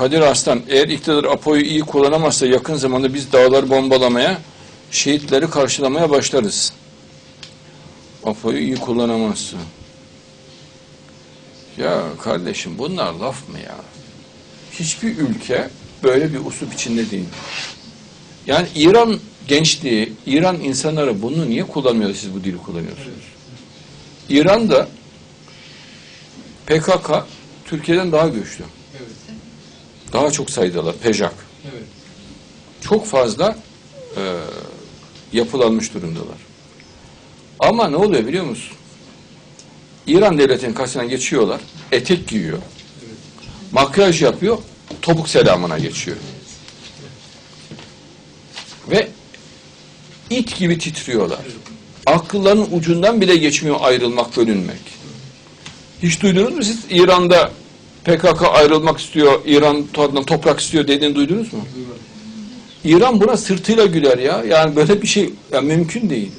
Kadir Arslan eğer iktidar Apo'yu iyi kullanamazsa yakın zamanda biz dağları bombalamaya, şehitleri karşılamaya başlarız. Apo'yu iyi kullanamazsa. Ya kardeşim bunlar laf mı ya? Hiçbir ülke böyle bir usup içinde değil. Yani İran gençliği, İran insanları bunu niye kullanmıyor siz bu dili kullanıyorsunuz? İran'da PKK Türkiye'den daha güçlü. Evet. Daha çok sayıdalar. PEJAK. Evet. Çok fazla e, yapılanmış durumdalar. Ama ne oluyor biliyor musun? İran devletinin karşısına geçiyorlar. Etek giyiyor. Makyaj yapıyor. Topuk selamına geçiyor. Ve it gibi titriyorlar. Akıllarının ucundan bile geçmiyor ayrılmak, bölünmek. Hiç duydunuz mu siz İran'da PKK ayrılmak istiyor, İran to- toprak istiyor dediğini duydunuz mu? İran buna sırtıyla güler ya. Yani böyle bir şey ya mümkün değil.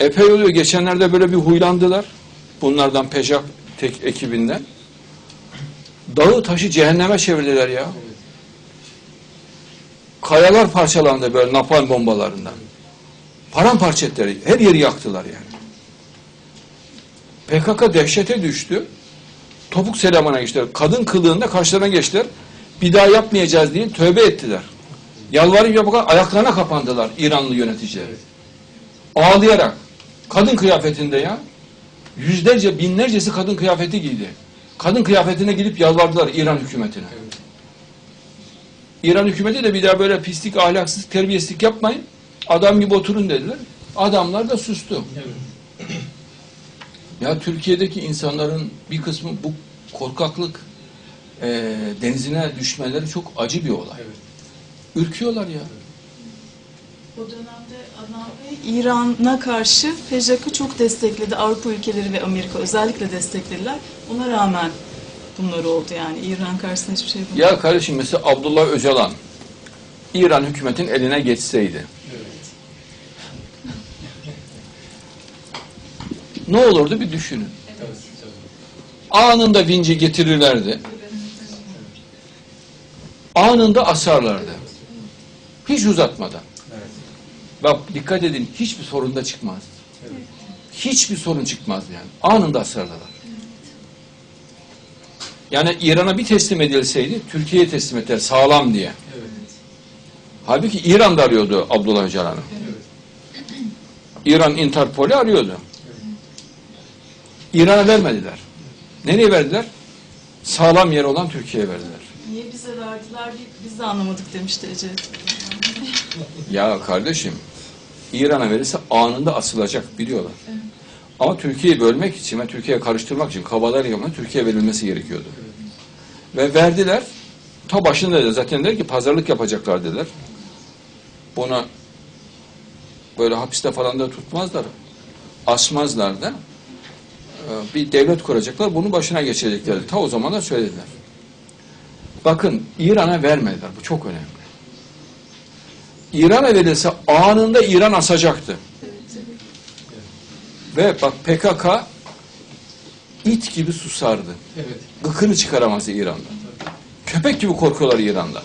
Epey oluyor. Geçenlerde böyle bir huylandılar. Bunlardan Pejak tek ekibinden. Dağı taşı cehenneme çevirdiler ya. Kayalar parçalandı böyle napalm bombalarından. Paramparça ettiler. Her yeri yaktılar yani. PKK dehşete düştü. Topuk selamına geçtiler. Kadın kılığında karşılarına geçtiler. Bir daha yapmayacağız diye tövbe ettiler. Yalvarıp yaparak ayaklarına kapandılar İranlı yöneticiler. Ağlayarak. Kadın kıyafetinde ya. Yüzlerce, binlercesi kadın kıyafeti giydi. Kadın kıyafetine gidip yalvardılar İran hükümetine. İran hükümeti de bir daha böyle pislik, ahlaksız, terbiyesizlik yapmayın. Adam gibi oturun dediler. Adamlar da sustu. Evet. Ya Türkiye'deki insanların bir kısmı bu korkaklık e, denizine düşmeleri çok acı bir olay. Evet. Ürküyorlar ya. O dönemde Adnan Bey İran'a karşı PJK'ı çok destekledi. Avrupa ülkeleri ve Amerika özellikle desteklediler. Ona rağmen bunlar oldu yani. İran karşısında hiçbir şey bulamadı. Ya kardeşim mesela Abdullah Öcalan İran hükümetin eline geçseydi ne olurdu bir düşünün. Anında vinci getirirlerdi. Anında asarlardı. Hiç uzatmadan. Bak dikkat edin hiçbir sorun da çıkmaz. Hiçbir sorun çıkmaz yani. Anında asarlar. Yani İran'a bir teslim edilseydi Türkiye'ye teslim ettiler sağlam diye. Evet. Halbuki İran'da arıyordu Abdullah Öcalan'ı. İran Interpol'i arıyordu. İran'a vermediler. Nereye verdiler? Sağlam yer olan Türkiye'ye verdiler. Niye bize verdiler biz- de anlamadık demişti Ecevit. Ya kardeşim, İran'a verirse anında asılacak biliyorlar. Ama Türkiye'yi bölmek için ve Türkiye'ye karıştırmak için kabalar yapmak Türkiye'ye verilmesi gerekiyordu. Ve verdiler. Ta başında da zaten der ki pazarlık yapacaklar dediler. Buna böyle hapiste falan da tutmazlar. Asmazlar da. Ee, Bir devlet kuracaklar. Bunun başına geçecekler. Ta o zamanlar söylediler. Bakın İran'a vermediler. Bu çok önemli. İran'a verilse anında İran asacaktı. Ve bak PKK it gibi susardı. Evet. Gıkını çıkaramazdı İran'da. Köpek gibi korkuyorlar İran'da.